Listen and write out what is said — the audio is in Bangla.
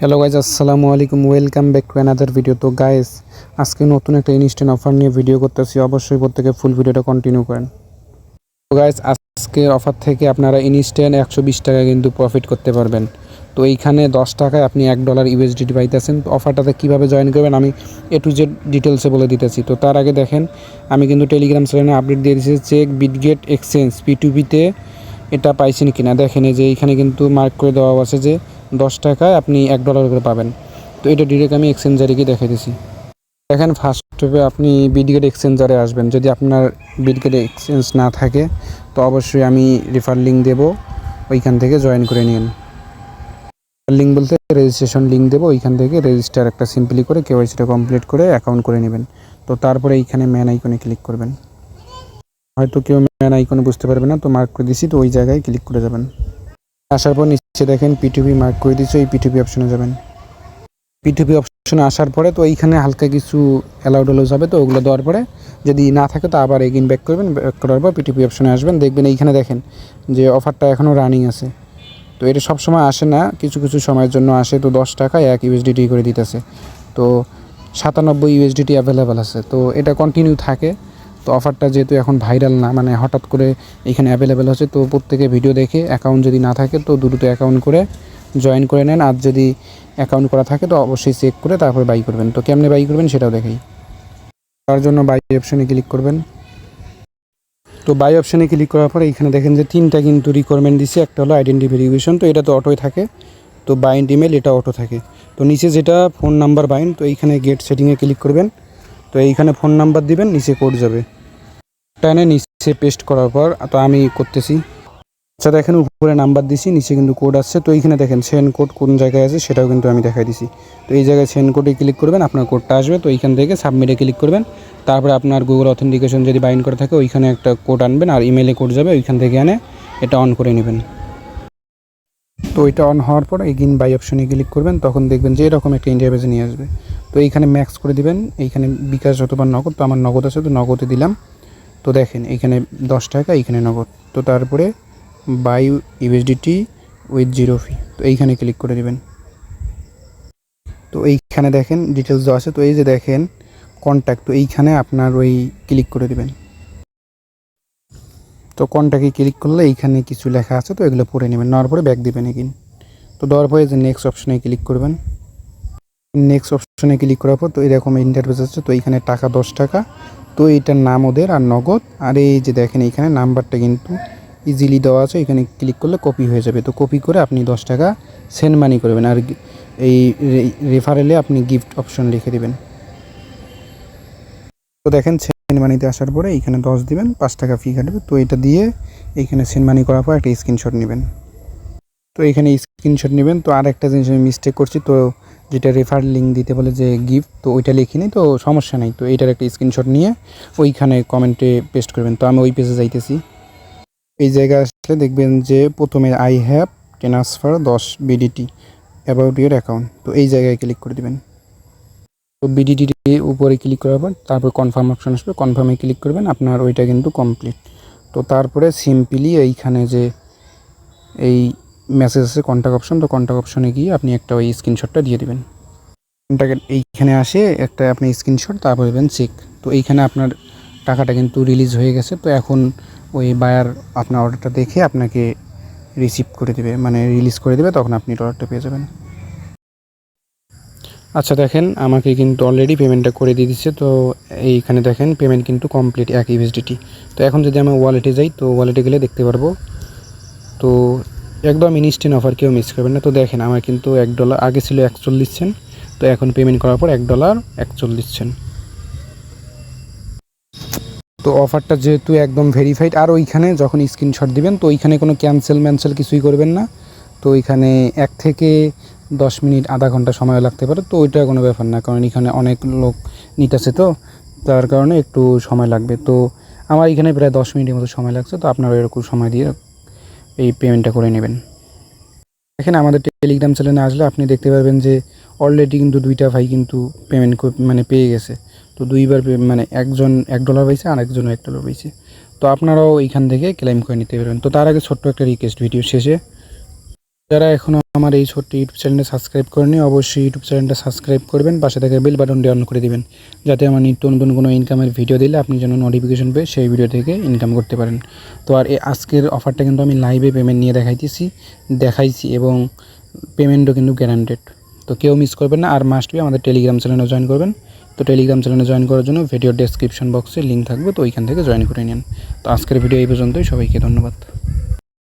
হ্যালো গাইজ আসসালামু আলাইকুম welcome back to another video তো গাইজ আজকে নতুন একটা ইনস্ট্যান্ট অফার নিয়ে ভিডিও করতেছি। অবশ্যই প্রত্যেকে ফুল ভিডিওটা কন্টিনিউ করেন। তো গাইজ আজকে অফার থেকে আপনারা ইনস্ট্যান্ট একশো বিশ টাকা কিন্তু প্রফিট করতে পারবেন। তো এইখানে দশ টাকায় আপনি এক ডলার ইউএসডিটি পাইতেছেন। তো অফারটাতে কীভাবে জয়েন করবেন আমি এ টু জেড ডিটেলসে বলে দিতেছি। তো তার আগে দেখেন, আমি কিন্তু টেলিগ্রাম চ্যানেলে আপডেট দিয়ে দিয়েছি চেক বিটগেট এক্সচেঞ্জ পিটুপিতে এটা পাইছেন কিনা। দেখেন এই যে এইখানে কিন্তু মার্ক করে দেওয়া আছে যে দশ টাকায় আপনি এক ডলার করে পাবেন। তো এটা ডিরেক্ট আমি এক্সচেঞ্জারে গিয়ে দেখে দিছি। দেখেন ফার্স্ট আপনি বিডগেট এক্সচেঞ্জারে আসবেন। যদি আপনার বিডগেট এক্সচেঞ্জ না থাকে, তো অবশ্যই আমি রেফার লিঙ্ক দেবো, ওইখান থেকে জয়েন করে নিন। লিঙ্ক বলতে রেজিস্ট্রেশন লিঙ্ক দেবো, ওইখান থেকে রেজিস্টার একটা সিম্পলি করে কেওয়াইসিটা কমপ্লিট করে অ্যাকাউন্ট করে নেবেন। তো তারপরে এইখানে ম্যান আইকনে ক্লিক করবেন। হয়তো কেউ ম্যান আইকনে বুঝতে পারবে না, তো মার্ক করে দিছি, তো ওই জায়গায় ক্লিক করে যাবেন। আসার পর নিচে দেখেন পিটুপি মার্ক করে দিচ্ছে ওই পিটুপি অপশনে যাবেন। পিটুপি অপশনে আসার পরে তো এইখানে হালকা কিছু অ্যালাউড অ্যালাউজ হবে তো, ওগুলো দেওয়ার পরে যদি না থাকে তো আবার এগিন ব্যাক করবেন ব্যাক করার পর পিটুপি অপশনে আসবেন। দেখবেন এইখানে দেখেন যে অফারটা এখনও রানিং আছে। তো এটা সব সময় আসে না, কিছু কিছু সময়ের জন্য আসে। তো দশ টাকায় এক ইউএসডিটি করে দিতেছে। তো সাতানব্বই ইউএসডিটি অ্যাভেলেবেল আছে। তো এটা কন্টিনিউ থাকে। তো অফারটা যেহেতু এখন ভাইরাল না মানে হঠাৎ করে এখানে অ্যাভেলেবেল হচ্ছে, তো প্রত্যেকে ভিডিও দেখে অ্যাকাউন্ট যদি না থাকে, তো দ্রুত অ্যাকাউন্ট করে জয়েন করে নেন। আর যদি অ্যাকাউন্ট করা থাকে, তো অবশ্যই চেক করে তারপরে বাই করবেন। তো কেমনে বাই করবেন সেটাও দেখাই। তার জন্য বাই অপশনে ক্লিক করবেন। তো বাই অপশানে ক্লিক করার পরে এখানে দেখেন যে তিনটা কিন্তু রিকোয়ারমেন্ট দিচ্ছে একটা হলো আইডেন্টি ভেরিফিকেশন তো এটা তো অটোই থাকে। তো বাইন্ড ইমেল এটা অটো থাকে। তো নিচে যেটা ফোন নাম্বার বাইন্ড তো এইখানে গেট সেটিংয়ে ক্লিক করবেন। তো এইখানে ফোন নাম্বার দিবেন, নিচে কোড যাবে। টানে নিচে পেস্ট করার পর, তো আমি করতেছি। আচ্ছা দেখেন উপরে নাম্বার দিছি, নিচে কিন্তু কোড আসছে। তো এইখানে দেখেন সেন কোড কোন জায়গায় আছে সেটাও কিন্তু আমি দেখাই দিছি। তো এই জায়গায় সেন কোডে ক্লিক করবেন, আপনার কোডটা আসবে। তো এইখান থেকে সাবমিটে ক্লিক করবেন। তারপরে আপনার গুগল অথেন্টিকেশন যদি বাইন্ড করে থাকে, ওইখানে একটা কোড আনবেন আর ইমেলে কোড যাবে, ওইখান থেকে এনে এটা অন করে নেবেন। তো ওইটা অন হওয়ার পর এগিন বাই অপশনে ক্লিক করবেন, তখন দেখবেন যে এরকম একটা ইন্ডিয়া পেজে নিয়ে আসবে। তো এইখানে ম্যাক্স করে দিবেন, এইখানে বিকাশ অথবা নগদ, তো আমার নগদ আছে, তো নগদে দিলাম। তো দেখেন, এইখানে দশ টাকা, এইখানে নগদ। তো তারপরে buy USDT with zero fee তো এইখানে ক্লিক করে দিবেন। তো এইখানে দেখেন ডিটেলস দেওয়া আছে, তো এই যে দেখেন কন্ট্যাক্ট তো এইখানে আপনার ওই ক্লিক করে দিবেন। তো কন্ট্যাক্টে ক্লিক করলে এইখানে কিছু লেখা আছে, তো এগুলো পড়ে নেবেন, নেওয়ার পরে ব্যাক দিবেন এগিন তো দেওয়ার পরে যে নেক্সট অপশনে ক্লিক করবেন। নেক্সট অপশনে ক্লিক করার পর তো এরকম ইন্টারফেস আছে তো এখানে টাকা দশ টাকা। তো এইটার নাম ওদের আর নগদ। আর এই যে দেখেন এইখানে নাম্বারটা কিন্তু ইজিলি দেওয়া আছে, এখানে ক্লিক করলে কপি হয়ে যাবে। তো কপি করে আপনি দশ টাকা সেন্ড মানি করবেন। আর এই রেফারেলে আপনি গিফট অপশন লিখে দেবেন। তো দেখেন সেন্ড মানিতে আসার পরে এইখানে দশ দিবেন, পাঁচ টাকা ফি কাটবে। তো এটা দিয়ে এইখানে সেন্ড মানি করার পর একটা স্ক্রিনশট নেবেন। তো এখানে স্ক্রিনশট নেবেন। তো আর একটা জিনিস আমি মিস্টেক করছি, তো যেটা রেফার লিঙ্ক দিতে বলে যে গিফট তো ওইটা লিখিনি, তো সমস্যা নেই। তো এইটার একটা স্ক্রিনশট নিয়ে ওইখানে কমেন্টে পেস্ট করবেন। তো আমি ওই পেজে যাইতেছি। এই জায়গায় আসলে দেখবেন যে প্রথমে আই হ্যাভ ট্রান্সফার দশ বিডিটি অ্যাবাউট ইউর অ্যাকাউন্ট তো এই জায়গায় ক্লিক করে দেবেন। তো বিডিটি উপরে ক্লিক করার পর তারপর কনফার্ম অপশন আসবে। কনফার্মে ক্লিক করবেন, আপনার ওইটা কিন্তু কমপ্লিট তো তারপরে সিম্পলি এইখানে যে এই মেসেজ আছে কন্ট্যাক্ট অপশন তো কন্ট্যাক্ট অপশনে গিয়ে আপনি একটা ওই স্ক্রিনশটটা দিয়ে দেবেন। কন্ট্যাক্ট এইখানে আসে, একটা আপনি স্ক্রিনশট তারপর দেবেন চেক তো এইখানে আপনার টাকাটা কিন্তু রিলিজ হয়ে গেছে, তো এখন ওই বায়ার আপনার অর্ডারটা দেখে আপনাকে রিসিভ করে দেবে মানে রিলিজ করে দেবে, তখন আপনি অর্ডারটা পেয়ে যাবেন। আচ্ছা দেখেন, আমাকে কিন্তু অলরেডি পেমেন্টটা করে দিয়ে দিচ্ছে তো এইখানে দেখেন পেমেন্ট কিন্তু কমপ্লিট এক ইউএসডিটি তো এখন যদি আমি ওয়ালেটে যাই, তো ওয়ালেটে গেলে দেখতে পারব, তো একদম ইনস্ট্যান্ট অফার কেউ মিস করবেন না। তো দেখেন, আমার কিন্তু এক ডলার আগে ছিল একচল্লিশ সেন্ট তো এখন পেমেন্ট করার পর এক ডলার একচল্লিশ সেন্ট তো অফারটা যেহেতু একদম ভেরিফাইড আর ওইখানে যখন স্ক্রিনশট দিবেন, তো ওইখানে কোনো ক্যান্সেল ম্যান্সেল কিছুই করবেন না। তো ওইখানে এক থেকে দশ মিনিট, আধা ঘণ্টা সময় লাগতে পারে, তো ওইটা কোনো ব্যাপার না, কারণ এখানে অনেক লোক নিতেছে তো, তার কারণে একটু সময় লাগবে। তো আমার এখানে প্রায় দশ মিনিটের মতো সময় লাগছে, তো আপনারা এরকম সময় দিয়ে এই পেমেন্টটা করে নেবেন। এখানে আমাদের টেলিগ্রাম চ্যানেলে আসলে আপনি দেখতে পারবেন যে অলরেডি কিন্তু দুইটা ভাই কিন্তু পেমেন্ট মানে পেয়ে গেছে। তো দুইবার মানে একজন এক ডলার পাইছে আর একজন এক ডলার পাইছে। তো আপনারাও এইখান থেকে ক্লেম করে নিতে পারবেন। তো তার আগে ছোট্ট একটা রিকোয়েস্ট ভিডিও শেষে। যারা এখনও আমার এই ছোট্ট ইউটিউব চ্যানেলটা সাবস্ক্রাইব করেনি অবশ্যই ইউটিউব চ্যানেলটা সাবস্ক্রাইব করবেন, পাশে থেকে বেল বাটনটি অন করে দিবেন, যাতে আমার নিত্য নতুন কোনো ইনকামের ভিডিও দিলে আপনি যেন নোটিফিকেশন পেয়ে সেই ভিডিও থেকে ইনকাম করতে পারেন। তো আর এই আজকের অফারটা কিন্তু আমি লাইভে পেমেন্ট নিয়ে দেখাইতেছি, দেখাইছি এবং পেমেন্টও কিন্তু গ্যারান্টেড তো কেউ মিস করবেন না, আর মাস্ট বি আমাদের টেলিগ্রাম চ্যানেলে জয়েন করবেন। তো টেলিগ্রাম চ্যানেলে জয়েন করার জন্য ভিডিও ডেসক্রিপশন বক্সে লিঙ্ক থাকবে, তো ওইখান থেকে জয়েন করে নিন। তো আজকের ভিডিও এই পর্যন্তই, সবাইকে ধন্যবাদ।